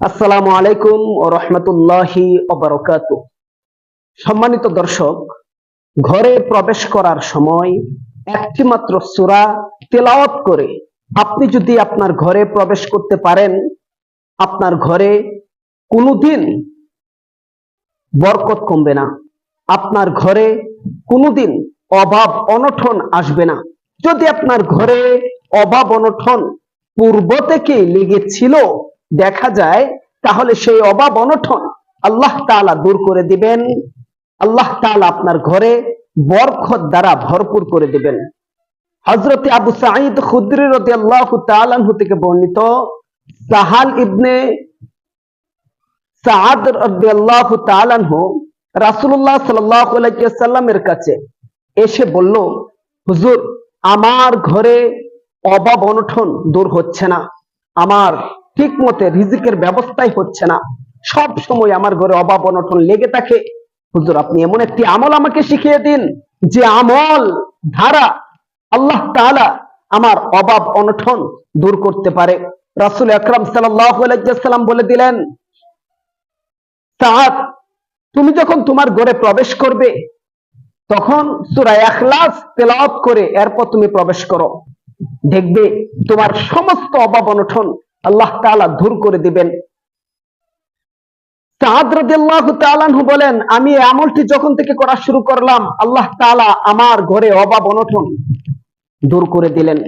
আসসালামু আলাইকুম ও রহমতুল্লাহি অবরকাত সম্মানিত দর্শক, ঘরে প্রবেশ করার সময় একটি মাত্র সূরা তেলাওয়াত করে আপনি যদি আপনার ঘরে প্রবেশ করতে পারেন, আপনার ঘরে কোনোদিন বরকত কমবে না। আপনার ঘরে কোনোদিন অভাব অনঠন আসবে না। যদি আপনার ঘরে অভাব অনঠন পূর্ব থেকে লেগেছিল দেখা যায়, তাহলে সেই অভাব অনঠন আল্লাহ তাআলা দূর করে দিবেন। আল্লাহ তাআলা আপনার ঘরে বরকত দ্বারা ভরপুর করে দিবেন। হযরতে আবু সাঈদ খুদরি রাদিয়াল্লাহু তাআলা আনহু থেকে বর্ণিত সাহাল ইবনে রাসূলুল্লাহ সাল্লাল্লাহু কাছে এসে বলল, হুজুর, আমার ঘরে অভাব অনঠন দূর হচ্ছে না। আমার ঠিক মতে রিজিকের ব্যবস্থাই হচ্ছে না। সব সময় আমার ঘরে অভাব অনটন লেগে থাকে। হুজুর, আপনি এমন একটি আমল আমাকে শিখিয়ে দিন, যে আমল ধারা আল্লাহ তাআলা আমার অভাব অনটন দূর করতে পারে। রাসূল আকরাম ওয়াসাল্লাম বলে দিলেন সাদ তুমি যখন তোমার ঘরে প্রবেশ করবে, তখন সূরা ইখলাস তেলাওয়াত করে এরপর তুমি প্রবেশ করো। দেখবে তোমার সমস্ত অভাব অনঠন আল্লাহ তাআলা দূর করে দিবেন। বলেন, আমি আমলটি যখন থেকে করা শুরু করলাম, আল্লাহ তাআলা আমার ঘরে অভাব অনঠন দূর করে দিলেন,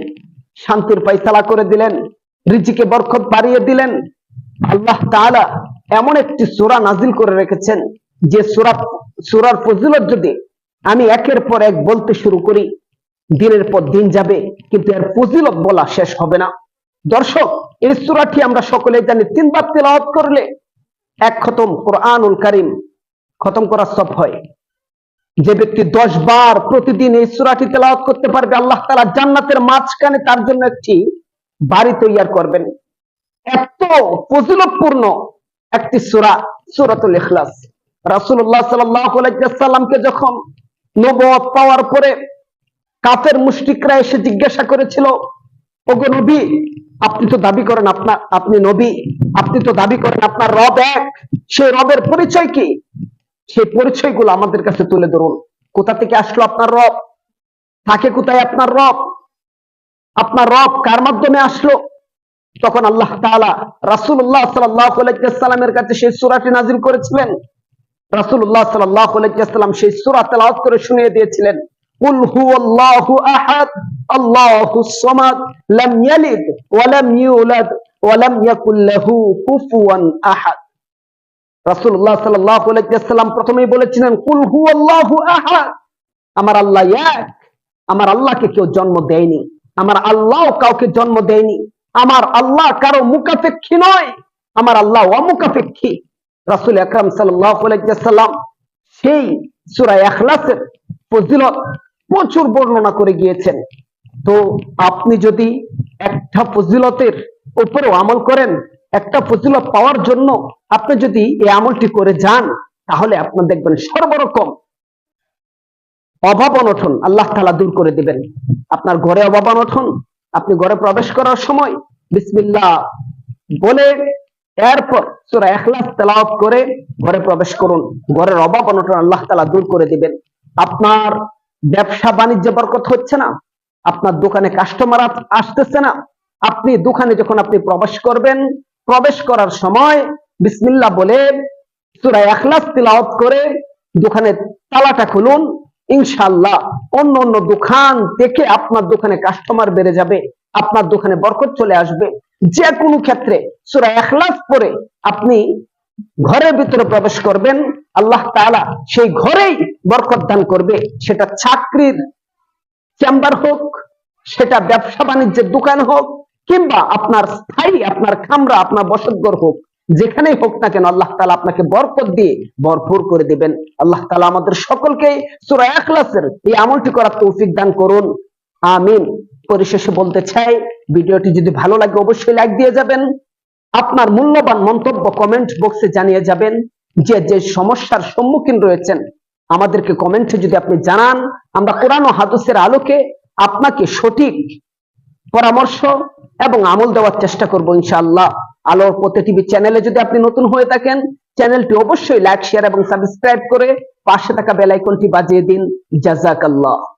শান্তির পায়সালা করে দিলেন রিজিকে বরকত বাড়িয়ে দিলেন। আল্লাহ তাআলা এমন একটি সূরা নাজিল করে রেখেছেন, যে সূরা, সূরার ফজিলত যদি আমি একের পর এক বলতে শুরু করি, দিনের পর দিন যাবে, কিন্তু এর ফজিলত বলা শেষ হবে না। দর্শক এই সূরাটি আমরা সকলে জানি। তিনবার তেলাওয়াত করলে এক খতম, কোরআনুল কারিম খতম করার সব হয়। যে ব্যক্তি দশ বার প্রতিদিন এই সূরাটি তেলাওয়াত করতে পারবে, আল্লাহ তাআলা জান্নাতের মাঝখানে তার জন্য একটি বাড়ি তৈয়ার করবেন। এত ফজিলতপূর্ণ একটি সূরা, সূরাতুল ইখলাস। আলাইহি ওয়াসাল্লামকে যখন নবুয়ত পাওয়ার পরে কাফের মুশরিকরা এসে জিজ্ঞাসা করেছিল ওগো নবী, আপনি তো দাবি করেন আপনার, আপনি নবী, আপনি তো দাবি করেন আপনার রব এক। সেই রবের পরিচয় কি? সেই পরিচয়গুলো আমাদের কাছে তুলে ধরুন। কোথা থেকে আসলো আপনার রব? থাকে কোথায় আপনার রব? আপনার রব কার মাধ্যমে আসলো? তখন আল্লাহ তাআলা রাসূলুল্লাহ সাল্লাল্লাহু আলাইহি কাছে সেই সূরাটি নাজিল করেছিলেন। আলাইহি ওয়াসাল্লাম সেই সূরা তেলাওয়াত করে শুনিয়ে দিয়েছিলেন। قل هو الله احد الله الصمد لم يلد ولم يولد ولم يكن له كفوا احد রাসূলুল্লাহ সাল্লাল্লাহু আলাইহি ওয়াসাল্লাম প্রথমেই বলেছিলেন কুল হুয়াল্লাহু আহাদ আমার আল্লাহ এক আমার আল্লাহকে কেউ জন্ম দেয়নি আমার আল্লাহ কাউকে জন্ম দেয়নি আমার আল্লাহ কারো মুখাপেক্ষী নয় আমার আল্লাহ অমুখাপেক্ষী রাসূল আকরাম সাল্লাল্লাহু আলাইহি ওয়াসাল্লাম সেই সূরা ইখলাসের ফজিলত প্রচুর বর্ণনা করে গিয়েছেন। তো আপনি যদি একটা ফজিলতের উপরেও আমল করেন, একটা ফজিলত পাওয়ার জন্য আপনি যদি এই আমলটি করে যান, তাহলে আপনার দেখবেন সর্বরকম অভাব অনঠন আল্লাহ তাআলা দূর করে দিবেন। আপনার ঘরে অভাব অনঠন আপনি ঘরে প্রবেশ করার সময় বিসমিল্লাহ বলে এরপর সূরা ইখলাস তেলাওয়াত করে ঘরে প্রবেশ করুন। ঘরের অভাব অনটন আল্লাহ তাআলা দূর করে দিবেন। আপনার ব্যবসা বাণিজ্য বরকত হচ্ছে না। আপনার দোকানে কাস্টমার আসতেছে না। আপনি দোকানে যখন আপনি প্রবেশ করবেন, প্রবেশ করার সময় বিসমিল্লাহ বলে সূরা ইখলাস তেলাওয়াত করে দোকানের তালাটা খুলুন। ইনশাআল্লাহ অন্য অন্য দোকান থেকে আপনার দোকানে কাস্টমার বেড়ে যাবে, আপনার দোকানে বরকত চলে আসবে। যে কোনো ক্ষেত্রে সূরা ইখলাস পরে আপনি ঘরের ভিতরে প্রবেশ করবেন, আল্লাহ তাআলা সেই ঘরেই বরকত দান করবে। সেটা চাকরির চেম্বার হোক, সেটা ব্যবসা বাণিজ্যের দোকান হোক, কিংবা আপনার স্থায়ী, আপনার খামরা, আপনার বসতঘর হোক, যেখানেই হোক না কেন আল্লাহ তাআলা আপনাকে বরকত দিয়ে ভরপুর করে দিবেন। আল্লাহ তাআলা আমাদের সকলকে সূরা ইখলাসের এই আমলটি করার তৌফিক দান করুন। আমিন। পরিশেষে বলতে চাই, ভিডিওটি যদি ভালো লাগে অবশ্যই লাইক দিয়ে যাবেন। আপনার মূল্যবান মন্তব্য কমেন্ট বক্সে জানিয়ে যাবেন। যে যে সমস্যার সম্মুখীন রয়েছেন, আমাদেরকে কমেন্টে যদি আপনি জানান, আমরা কোরআন হাদিসের আলোকে আপনাকে সঠিক পরামর্শ এবং আমল দেওয়ার চেষ্টা করব ইনশাআল্লাহ। আলোর পথে টিভি চ্যানেলে যদি আপনি নতুন হয়ে থাকেন, চ্যানেলটি অবশ্যই লাইক শেয়ার এবং সাবস্ক্রাইব করে পাশে থাকা বেল আইকনটি বাজিয়ে দিন। জাজাকাল্লাহ।